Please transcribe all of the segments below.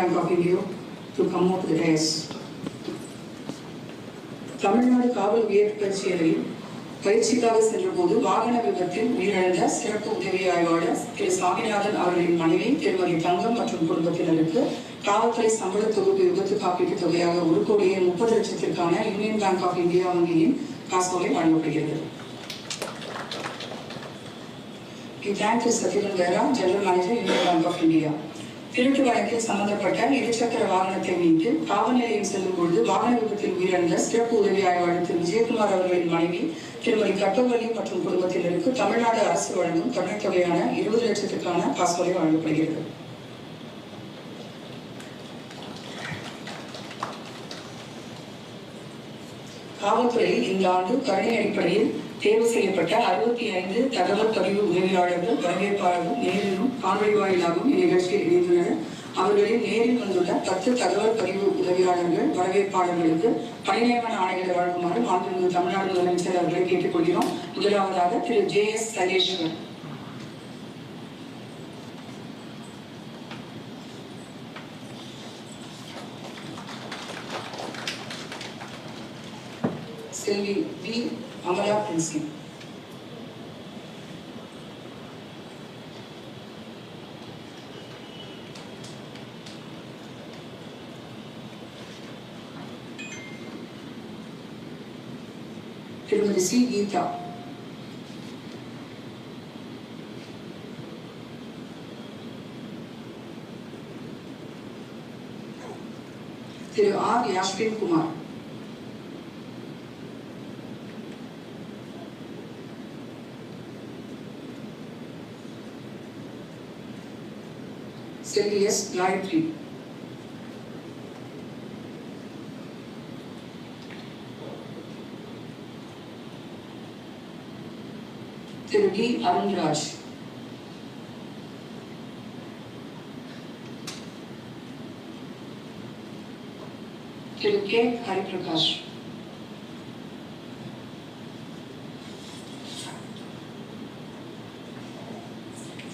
I'm talking to you, to come out to the dais. Tamil Nadu காவல் உயர் பயிற்சியரையில் பயிற்சிக்காக சென்றபோது வாகன விபத்தில் உயிரிழந்த சிறப்பு உதவி ஆய்வாளர் திரு சாமிநாதன் அவர்களின் மனைவி திருமதி தங்கம் மற்றும் குடும்பத்தினருக்கு காவல்துறை சம்பள தொகுப்பு விபத்து காப்பீட்டு தொகையாக ஒரு கோடியே முப்பது லட்சத்திற்கான யூனியன் பேங்க் ஆஃப் இந்தியா வங்கியின் காசோலை வழங்கப்படுகிறது We thank Mr. Satyanan Vera, General Manager, Union Bank of India. திருட்டு வழக்கில் சம்பந்தப்பட்ட இருசக்கர வாகனத்தை மீட்டு காவல்நிலையம் செல்லும் பொழுது வாகன விபத்தில் உயிரிழந்த சிறப்பு உதவி ஆய்வாளர் திரு விஜயகுமார் அவர்களின் மனைவி திருமதி கட்டவள்ளி மற்றும் குடும்பத்தினருக்கு தமிழ்நாடு அரசு வழங்கும் தொடர் தொகையான இருபது லட்சத்திற்கான காசோலை வழங்கப்படுகிறது. காவல்துறையில் இந்த ஆண்டு கருணை அடிப்படையில் தேர்வு செய்யப்பட்ட அறுபத்தி ஐந்து தகவல் பதிவு உதவியாளர்கள் வரவேற்பாளர்கள் நேரிலும் காணொலி வாயிலாகவும் இந்நிகழ்ச்சியில் இணைந்துள்ளனர். அவர்களில் நேரில் வந்துள்ள பத்து தகவல் பதிவு உதவியாளர்கள் வரவேற்பாளர்களுக்கு பணிநியமன ஆணைகளை வழங்குமாறு மாண்புமிகு தமிழ்நாடு முதலமைச்சர் அவர்களை கேட்டுக்கொள்கிறோம். முதலாவதாக திரு J S Saleshwar can be V Amaya Prinsky. फिर मुझे सी गी क्या फिर आ गया अश्विन कुमार செல்வி எஸ் காயத்ரி திரு டி அருண்ராஜ் திரு கே ஹரிபிரகாஷ்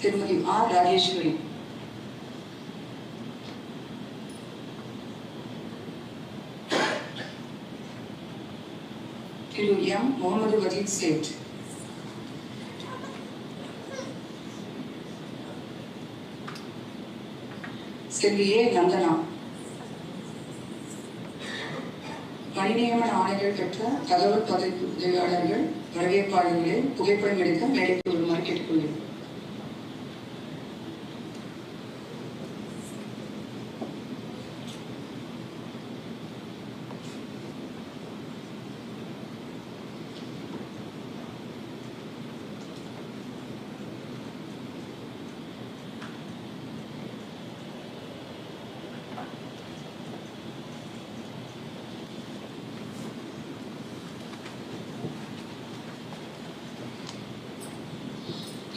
திருமதி எம் முகமது வஜீத் சேட் செல்வி ஏ நந்தனா பணிநியம ஆணைகள் பெற்ற தகவல் பதவி உதவியாளர்கள் வரவேற்பாளர்களே புகைப்படம் எடுக்க மேடைக்கு வருமாறு கேட்டுக்கொள்கிறேன்.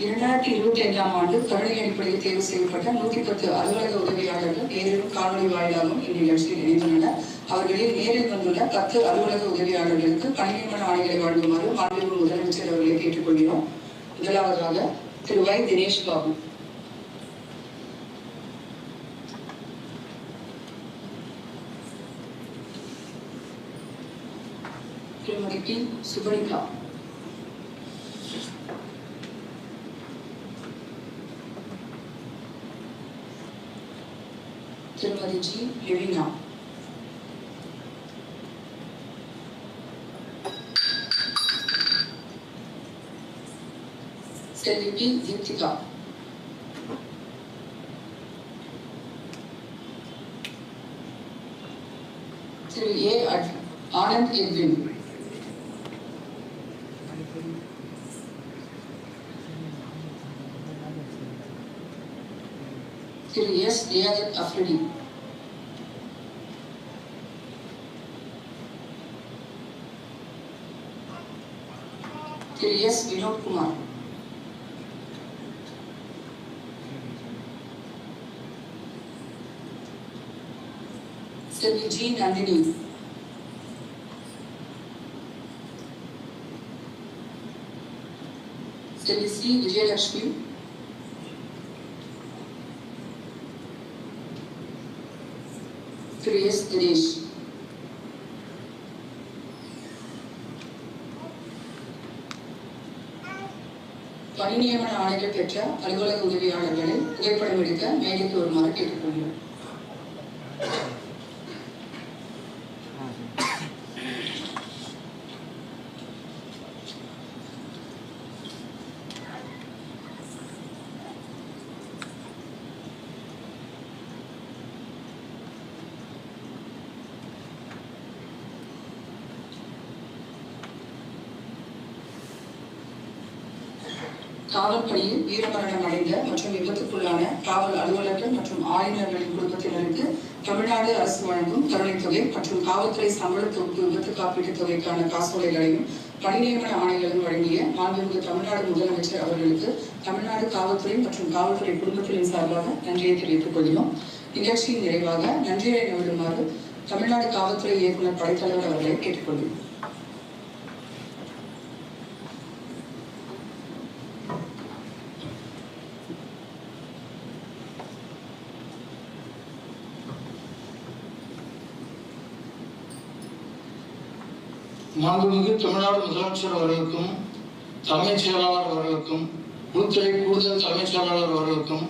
இரண்டாயிரத்தி இருபத்தி ஐந்தாம் ஆண்டு கருணை அடிப்படையில் தேர்வு செய்யப்பட்ட நூற்றி பத்து அலுவலக உதவியாளர்கள் நேரிலும் காணொலி வாயிலாகவும் இந்நிகழ்ச்சியில் இணைந்துள்ளனர். அவர்களில் நேரில் வந்துள்ள பத்து அலுவலக உதவியாளர்களுக்கு பணி ஆணைகளை வழங்குமாறு மாநில முதலமைச்சர் அவர்களை கேட்டுக்கொள்கிறோம். முதலாவதாக திரு வை தினேஷ் பாபு. திருமதி பி. சுபனிகா திருமதி ஜி லெவினா செல்வி பி தீப்திகா திரு ஏ அட்- ஆனந்த் எட்வின் திரு எஸ் லியாகத் அஃப்ரிடி திரு எஸ் வினோத்குமார் செல்வி ஜி நந்தினி செல்வி சி விஜயலட்சுமி திரு எஸ் பணி நியமன ஆணைகள் பெற்ற அலுவலக உதவியாளர்களை புகைப்படம் எடுக்க மேடைக்கு வருமாறு கேட்டுக்கொள்கிறோம். காவல்பணியில் வீரமரணம் அடைந்த மற்றும் விபத்துக்குள்ளான காவல் அலுவலர்கள் மற்றும் ஆளுநர்களின் குடும்பத்தினருக்கு தமிழ்நாடு அரசு வழங்கும் தொகை மற்றும் காவல்துறை சம்பள தொகுப்பு விபத்து காப்பீட்டுத் தொகைக்கான காசோலைகளையும் பணி நியமன வழங்கிய மாண்புமிகு தமிழ்நாடு முதலமைச்சர் அவர்களுக்கு தமிழ்நாடு காவல்துறை மற்றும் காவல்துறை குடும்பத்தின் சார்பாக நன்றியை தெரிவித்துக் கொள்கிறோம். நிகழ்ச்சியின் நிறைவாக நன்றியை நிமிடுமாறு தமிழ்நாடு காவல்துறை இயக்குநர் படைத்தலைவர் அவர்களை கேட்டுக்கொள்கிறோம். மாண்புமிகு தமிழ்நாடு முதலமைச்சர் அவர்களுக்கும் தலைமைச் செயலாளர் அவர்களுக்கும் உள்துறை கூடுதல் தலைமைச் செயலாளர் அவர்களுக்கும்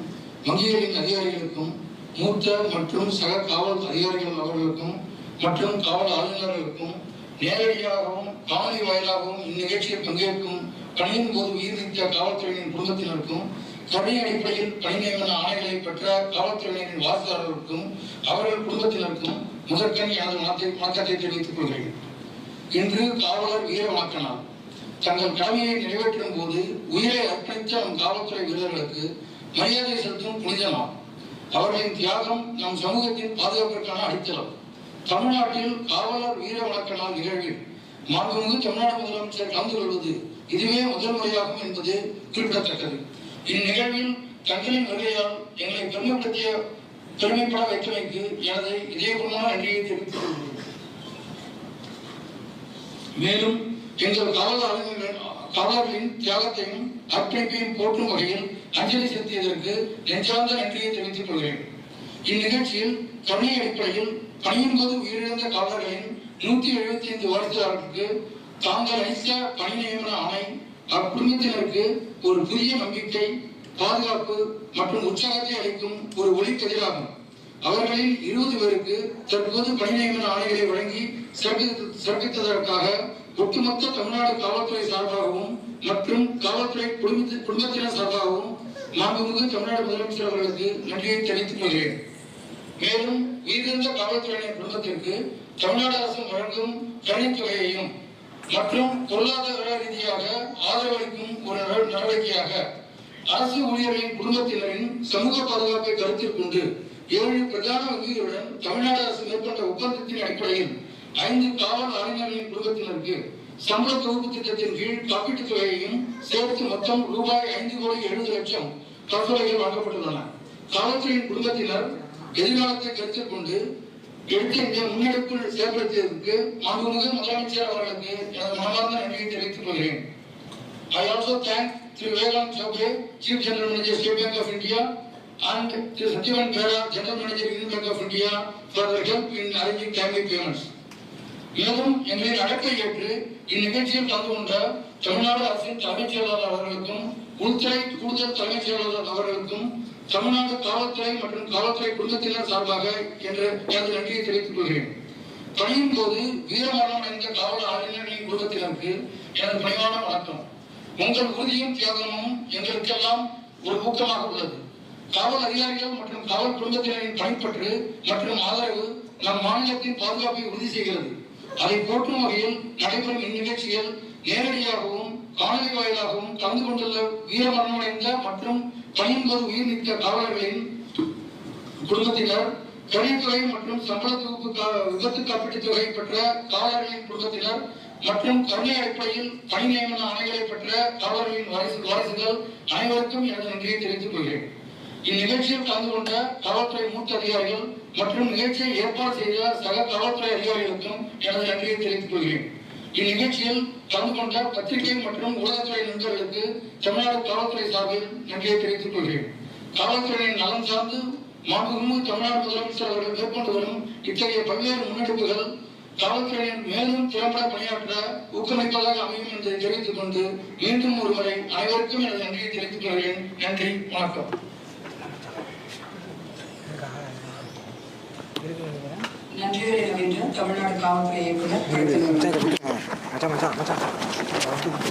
வங்கிகளின் அதிகாரிகளுக்கும் மூத்த மற்றும் சக காவல் அதிகாரிகள் அவர்களுக்கும் மற்றும் காவல் ஆளுநர்களுக்கும் நேரடியாகவும் காணொலி வாயிலாகவும் இந்நிகழ்ச்சியில் பங்கேற்கும் பணியின் போது உயிர் காவல்துறையினரின் குடும்பத்தினருக்கும் பணி அடிப்படையில் பணி நியமன ஆணைகளை பெற்ற காவல்துறையினரின் வாரிசாளர்களுக்கும் அவர்கள் குடும்பத்தினருக்கும் முதற்கண் எனது வணக்கத்தை வணக்கத்தை தெரிவித்துக் கொள்கிறேன். இன்று காவலர் வீர தங்கள் கடமையை நிறைவேற்றும் போது உயிரை அர்ப்பணித்த நம் காவல்துறை வீரர்களுக்கு மரியாதை செலுத்தும் புனித நாள் அவர்களின் தியாகம் நம் சமூகத்தின் பாதுகாப்பிற்கான அடித்தளம். தமிழ்நாட்டில் காவலர் வீர வணக்க நாள் நிகழ்வில் மாண்புமிகு தமிழ்நாடு முதலமைச்சர் கலந்து கொள்வது இதுவே முதல் முறையாகும் என்பது குறிப்பிடத்தக்கது. இந்நிகழ்வில் தங்களின் வருகையால் எங்களை பெருமைப்படுத்திய பெருமைப்பட வைத்தமைக்கு எனது இதயபூர்வமான நன்றியை தெரிவித்துக் கொள்கிறேன். மேலும் எங்கள் கவல் அறிஞர்கள் கவலர்களின் தியாகத்தையும் அர்ப்பணிப்பையும் போற்றும் வகையில் அஞ்சலி செலுத்தியதற்கு நெஞ்சார்ந்த நன்றியை தெரிவித்துக் கொள்கிறேன். இந்நிகழ்ச்சியில் கருணை அடிப்படையில் பணியின் போது உயிரிழந்த கவலர்களின் நூத்தி எழுபத்தி ஐந்து வாரிசுதாரர்களுக்கு தாங்கள் அளித்த பணி நியமன ஆணை அக்குடும்பத்தினருக்கு ஒரு புதிய நம்பிக்கை பாதுகாப்பு மற்றும் உற்சாகத்தை அளிக்கும் ஒரு ஒளிக்கதிராகும். அவர்களில் இருபது பேருக்கு தற்போது பணி நியமன ஆணைகளை வழங்கி சிறப்பித்ததற்காக ஒட்டுமொத்த தமிழ்நாடு காவல்துறை சார்பாகவும் மற்றும் காவல்துறை குடும்ப குடும்பத்தினர் சார்பாகவும் மாண்புமிகு தமிழ்நாடு முதலமைச்சர் அவர்களுக்கு நன்றியை தெரிவித்துக் கொள்கிறேன். மேலும் உயிரிழந்த காவல்துறையினர் குடும்பத்திற்கு தமிழ்நாடு அரசு வழங்கும் தனித்தொகையையும் மற்றும் பொருளாதார ரீதியாக ஆதரவளிக்கும் ஒரு நடவடிக்கையாக அரசு ஊழியர்களின் குடும்பத்தினரின் சமூக பாதுகாப்பை கருத்தில் கொண்டு ஏழு பிரதான வங்கிகளுடன் தமிழ்நாடு அரசு மேற்கொண்ட ஒப்பந்தத்தின் அடிப்படையில் ஐந்து காவல் அறிஞர்களின் குடும்பத்தினருக்கு சம்பள தொகுப்பு திட்டத்தின் கீழ் காப்பீட்டுத் தொகையையும் சேர்த்து மொத்தம் ரூபாய் ஐந்து கோடி எழுபது லட்சம் தொகைகள் வழங்கப்பட்டுள்ளன. காவல்துறையின் குடும்பத்தினர் எதிர்காலத்தை கருத்தில் கொண்டு எடுத்த இந்த முன்னெடுப்பில் செயல்படுத்தியதற்கு மாண்புமிகு முதலமைச்சர் அவர்களுக்கு எனது மனமார்ந்த நன்றியை தெரிவித்துக் கொள்கிறேன். ஐ ஆல்சோ தேங்க் திரு Vivekanand Chaubey, chief general manager State Bank of India and to Satyavan Bera, General Manager, Union Bank of India, for their help in arranging timely payments. மேலும் எங்களை அழைப்பை ஏற்று இந்நிகழ்ச்சியில் கலந்து கொண்ட தமிழ்நாடு அரசின் தலைமைச் செயலாளர் அவர்களுக்கும் உள்துறை கூடுதல் தலைமைச் செயலாளர் அவர்களுக்கும் தமிழ்நாடு காவல்துறை மற்றும் காவல்துறை குடும்பத்தினர் சார்பாக என்று எனது நன்றியை தெரிவித்துக் கொள்கிறேன். பணியின் போது வீரமரணம் என்ற காவல் ஆளுநர்களின் குடும்பத்தினருக்கு எனது பணிவான வணக்கம். உங்கள் உறுதியும் தியாகமும் எங்களுக்கெல்லாம் ஒரு ஊக்கமாக உள்ளது. காவல் அதிகாரிகள் மற்றும் காவல் குடும்பத்தினரின் பணிப்பற்று மற்றும் ஆதரவு நம் மாநிலத்தின் பாதுகாப்பை உறுதி செய்கிறது. அதை போற்றும் வகையில் நடைபெறும் இந்நிகழ்ச்சியில் நேரடியாகவும் காணொலி வாயிலாகவும் கலந்து கொண்டுள்ள வீரமரணமடைந்த மற்றும் பணியின் உயிர் நீத்த காவலர்களின் குடும்பத்தினர் தொழில்துறை மற்றும் சம்பள தொகுப்பு கா- விபத்து காப்பீட்டுத் தொகை பெற்ற காவலர்களின் குடும்பத்தினர் மற்றும் கருணை அடிப்படையில் பணி நியமன ஆணைகளை பெற்ற காவலர்களின் வாரிசு வாரிசுகள் அனைவருக்கும் எனது நன்றியை தெரிவித்துக் கொள்கிறேன். இந்நிகழ்ச்சியில் கலந்து கொண்ட காவல்துறை மூத்த அதிகாரிகள் மற்றும் நிகழ்ச்சியை ஏற்பாடு செய்த சக காவல்துறை அதிகாரிகளுக்கும் எனது நன்றியை தெரிவித்துக் கொள்கிறேன். இந்நிகழ்ச்சியில் கலந்து கொண்ட பத்திரிகை மற்றும் ஊடகத்துறை நண்பர்களுக்கு தமிழ்நாடு காவல்துறை சார்பில் நன்றியை தெரிவித்துக் கொள்கிறேன். காவல்துறையின் நலன் சார்ந்து மாண்புமிகு தமிழ்நாடு முதலமைச்சர் அவர்கள் மேற்கொண்டு வரும் இத்தகைய பல்வேறு முன்னெடுப்புகள் காவல்துறையின் மேலும் திறம்பட பணியாற்ற ஊக்கமைப்பதாக அமையும் என்று தெரிவித்துக் கொண்டு மீண்டும் ஒருமுறை அனைவருக்கும் எனது நன்றியை தெரிவித்துக் கொள்கிறேன். நன்றி வணக்கம். நன்றி நவீன தமிழ்நாடு காவல்துறை இயக்குனர் மச்சான் மச்சான் மச்சான்.